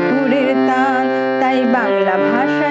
সুরের তান তাই বাংলা ভাষা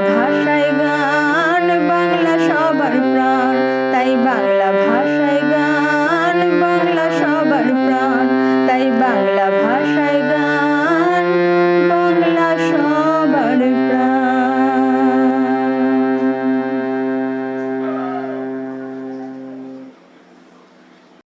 भाषा